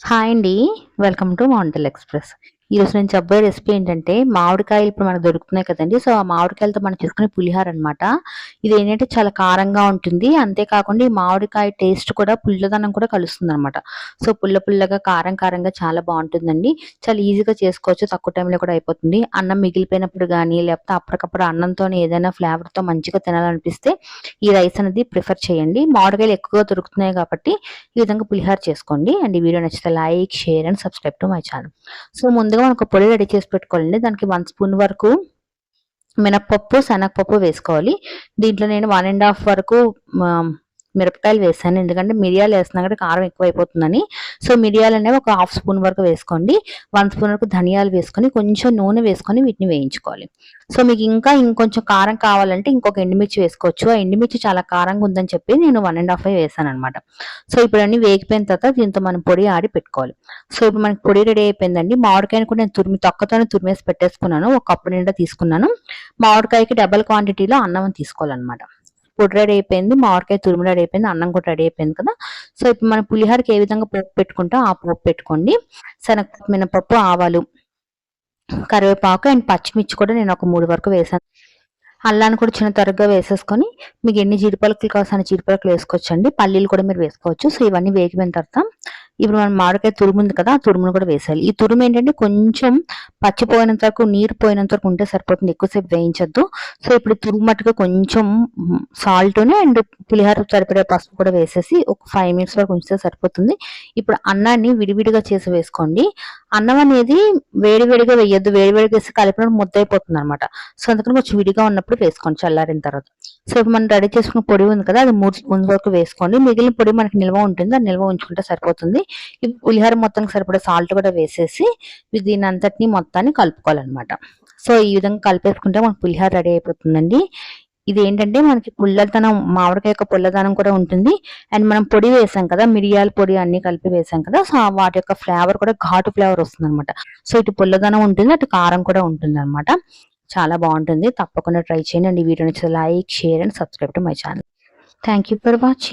Hi అండి welcome to మౌంటల్ express. ఈరోజు నేను చెప్పే రెసిపీ ఏంటంటే మామిడికాయలు ఇప్పుడు మనకు దొరుకుతున్నాయి కదండి. సో ఆ మామిడికాయలతో మనం చేసుకునే పులిహార అనమాట ఇది ఏంటంటే చాలా కారంగా ఉంటుంది. అంతేకాకుండా ఈ మామిడికాయ టేస్ట్ కూడా పుల్లదనం కూడా కలుస్తుంది అనమాట సో పుల్ల పుల్లగా కారం కారంగా చాలా బాగుంటుందండి. చాలా ఈజీగా చేసుకోవచ్చు. తక్కువ టైంలో కూడా అయిపోతుంది. అన్నం మిగిలిపోయినప్పుడు కానీ లేకపోతే అప్పటికప్పుడు అన్నంతో ఏదైనా ఫ్లేవర్తో మంచిగా తినాలనిపిస్తే ఈ రైస్ అనేది ప్రిఫర్ చేయండి. మామిడికాయలు ఎక్కువగా దొరుకుతున్నాయి కాబట్టి ఈ విధంగా పులిహార చేసుకోండి. అండ్ ఈ వీడియో నచ్చితే like share and subscribe to my channel so ముందు ముందుగా మనం ఒక పొడి రెడీ చేసి పెట్టుకోవాలండి. దానికి వన్ స్పూన్ వరకు మినప్పప్పు శనగపప్పు వేసుకోవాలి. దీంట్లో నేను వన్ అండ్ హాఫ్ వరకు మిరపకాయలు వేసాను. ఎందుకంటే మిరియాలు వేస్తున్నా కూడా కారం ఎక్కువ అయిపోతుందని సో మిరియాలు అనేవి ఒక హాఫ్ స్పూన్ వరకు వేసుకోండి. వన్ స్పూన్ వరకు ధనియాలు వేసుకొని కొంచెం నూనె వేసుకొని వీటిని వేయించుకోవాలి. సో మీకు ఇంకా ఇంకొంచెం కారం కావాలంటే ఇంకొక ఎండుమిర్చి వేసుకోవచ్చు. ఆ ఎండుమిర్చి చాలా కారంగా ఉందని చెప్పి నేను వన్ అండ్ హాఫ్ వేసాను అనమాట సో ఇప్పుడు అన్ని వేగిపోయిన తర్వాత దీంతో మనం పొడి ఆడి పెట్టుకోవాలి. సో ఇప్పుడు మనకి పొడి రెడీ అయిపోయిందండి. మామిడికాయని కూడా నేను తురిమి తొక్కతోనే తురిమేసి పెట్టేసుకున్నాను. ఒక కప్పు నిండా తీసుకున్నాను. మామిడికాయకి డబల్ క్వాంటిటీలో అన్నం తీసుకోవాలన్నమాట. పొడి రెడీ అయిపోయింది మామిడికాయ తురుము రెడీ అయిపోయింది అన్నం కూడా రెడీ అయిపోయింది కదా. సో ఇప్పుడు మన పులిహోరకి ఏ విధంగా పోపు పెట్టుకుంటాం ఆ పోపు పెట్టుకోండి. శనగపప్పు మినపప్పు ఆవాలు కరివేపాకు అండ్ పచ్చిమిర్చి కూడా నేను ఒక మూడు వరకు వేసాను. అల్లాన్ని కూడా చిన్న తరగ్గా వేసేసుకొని మీకు ఎన్ని జీడిపలకలు కావాల్సిన జీడిపలకలు వేసుకోవచ్చండి. పల్లీలు కూడా మీరు వేసుకోవచ్చు. సో ఇవన్నీ వేగిపోయిన తర్వాత ఇప్పుడు మనం మామిడికాయ తురుము ఉంది కదా ఆ తురుమును కూడా వేసాలి ఈ తురుము ఏంటంటే కొంచెం పచ్చిపోయినంత వరకు నీరు పోయినంత వరకు ఉంటే సరిపోతుంది. ఎక్కువసేపు వేయించద్దు. సో ఇప్పుడు తురుము మట్టుగా కొంచెం సాల్ట్ని అండ్ పులిహోర సరిపడే పసుపు కూడా వేసేసి ఒక ఫైవ్ మినిట్స్ వరకు ఉంచితే సరిపోతుంది. ఇప్పుడు అన్నాన్ని విడివిడిగా చేసి వేసుకోండి. అన్నం అనేది వేడివేడిగా వేయద్దు. వేడివేడిగా వేసి కలిపినప్పుడు ముద్ద అయిపోతుంది అనమాట సో అందుకని కొంచెం విడిగా ఉన్నప్పుడు వేసుకోండి చల్లారిన తర్వాత. సో ఇప్పుడు మనం రెడీ చేసుకున్న పొడి ఉంది కదా అది మూడు ముందు వరకు వేసుకోండి. మిగిలిన పొడి మనకి నిల్వ ఉంటుంది. అది నిల్వ ఉంచుకుంటే సరిపోతుంది. పులిహార పులిహోర మొత్తానికి సరిపడే సాల్ట్ కూడా వేసేసి దీని అంతటిని మొత్తాన్ని కలుపుకోవాలన్నమాట. సో ఈ విధంగా కలిపేసుకుంటే మనకు పులిహోర రెడీ అయిపోతుందండి. ఇది ఏంటంటే మనకి పుల్లదనం మామిడికాయ యొక్క పుల్లదనం కూడా ఉంటుంది. అండ్ మనం పొడి వేసాం కదా మిరియాల పొడి అన్ని కలిపి వేసాం కదా సో వాటి యొక్క ఫ్లేవర్ కూడా ఘాటు ఫ్లేవర్ వస్తుంది అనమాట సో ఇటు పుల్లదనం ఉంటుంది అటు కారం కూడా ఉంటుంది అనమాట చాలా బాగుంటుంది. తప్పకుండా ట్రై చేయండి. వీడియో నచ్చితే like share and subscribe to my channel. Thank you for watching